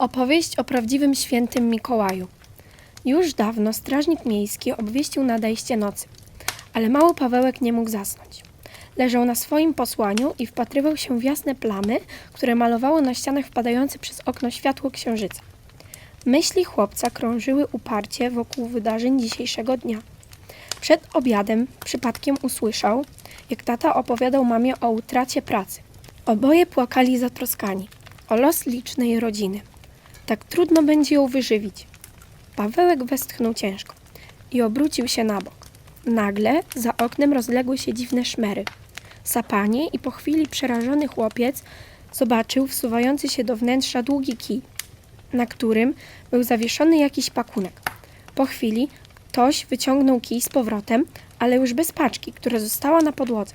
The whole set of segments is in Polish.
Opowieść o prawdziwym świętym Mikołaju. Już dawno strażnik miejski obwieścił nadejście nocy, ale mały Pawełek nie mógł zasnąć. Leżał na swoim posłaniu i wpatrywał się w jasne plamy, które malowało na ścianach wpadające przez okno światło księżyca. Myśli chłopca krążyły uparcie wokół wydarzeń dzisiejszego dnia. Przed obiadem przypadkiem usłyszał, jak tata opowiadał mamie o utracie pracy. Oboje płakali zatroskani o los licznej rodziny. Tak trudno będzie ją wyżywić. Pawełek westchnął ciężko i obrócił się na bok. Nagle za oknem rozległy się dziwne szmery. Sapanie i po chwili przerażony chłopiec zobaczył wsuwający się do wnętrza długi kij, na którym był zawieszony jakiś pakunek. Po chwili ktoś wyciągnął kij z powrotem, ale już bez paczki, która została na podłodze.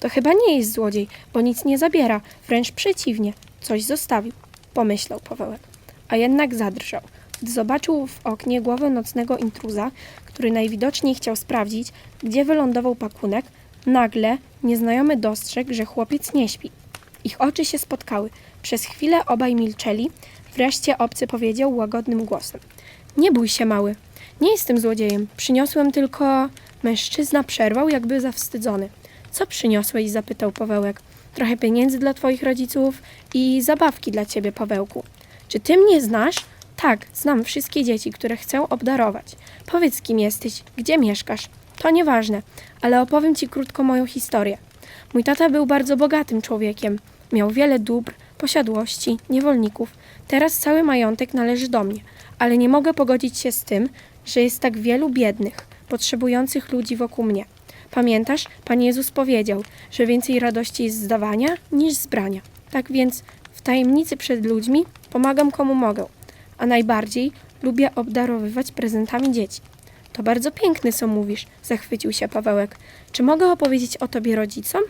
To chyba nie jest złodziej, bo nic nie zabiera, wręcz przeciwnie, coś zostawił, pomyślał Pawełek. A jednak zadrżał, gdy zobaczył w oknie głowę nocnego intruza, który najwidoczniej chciał sprawdzić, gdzie wylądował pakunek. Nagle nieznajomy dostrzegł, że chłopiec nie śpi. Ich oczy się spotkały. Przez chwilę obaj milczeli. Wreszcie obcy powiedział łagodnym głosem: Nie bój się, mały. Nie jestem złodziejem. Przyniosłem tylko. Mężczyzna przerwał, jakby zawstydzony. Co przyniosłeś? zapytał Pawełek. Trochę pieniędzy dla twoich rodziców i zabawki dla ciebie, Pawełku. Czy ty mnie znasz? Tak, znam wszystkie dzieci, które chcę obdarować. Powiedz, kim jesteś, gdzie mieszkasz. To nieważne, ale opowiem ci krótko moją historię. Mój tata był bardzo bogatym człowiekiem. Miał wiele dóbr, posiadłości, niewolników. Teraz cały majątek należy do mnie, ale nie mogę pogodzić się z tym, że jest tak wielu biednych, potrzebujących ludzi wokół mnie. Pamiętasz, Pan Jezus powiedział, że więcej radości jest z dawania niż z brania. Tak więc tajemnicy przed ludźmi pomagam komu mogę, a najbardziej lubię obdarowywać prezentami dzieci. To bardzo piękne, co mówisz, zachwycił się Pawełek. Czy mogę opowiedzieć o tobie rodzicom?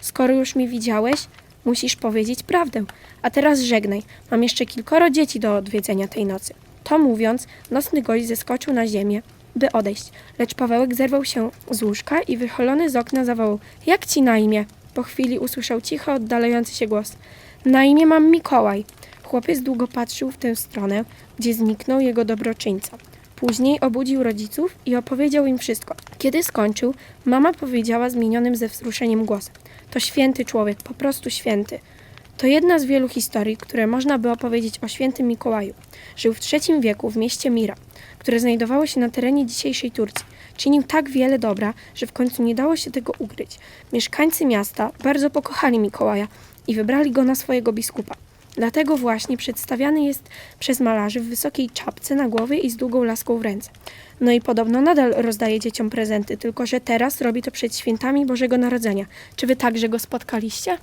Skoro już mi widziałeś, musisz powiedzieć prawdę. A teraz żegnaj, mam jeszcze kilkoro dzieci do odwiedzenia tej nocy. To mówiąc, nocny gość zeskoczył na ziemię, by odejść, lecz Pawełek zerwał się z łóżka i wychylony z okna zawołał: Jak ci na imię? Po chwili usłyszał cicho oddalający się głos: Na imię mam Mikołaj. Chłopiec długo patrzył w tę stronę, gdzie zniknął jego dobroczyńca. Później obudził rodziców i opowiedział im wszystko. Kiedy skończył, mama powiedziała zmienionym ze wzruszeniem głosem: To święty człowiek, po prostu święty. To jedna z wielu historii, które można by opowiedzieć o świętym Mikołaju. Żył w III wieku w mieście Mira, które znajdowało się na terenie dzisiejszej Turcji. Czynił tak wiele dobra, że w końcu nie dało się tego ukryć. Mieszkańcy miasta bardzo pokochali Mikołaja i wybrali go na swojego biskupa. Dlatego właśnie przedstawiany jest przez malarzy w wysokiej czapce na głowie i z długą laską w ręce. No i podobno nadal rozdaje dzieciom prezenty, tylko że teraz robi to przed świętami Bożego Narodzenia. Czy wy także go spotkaliście?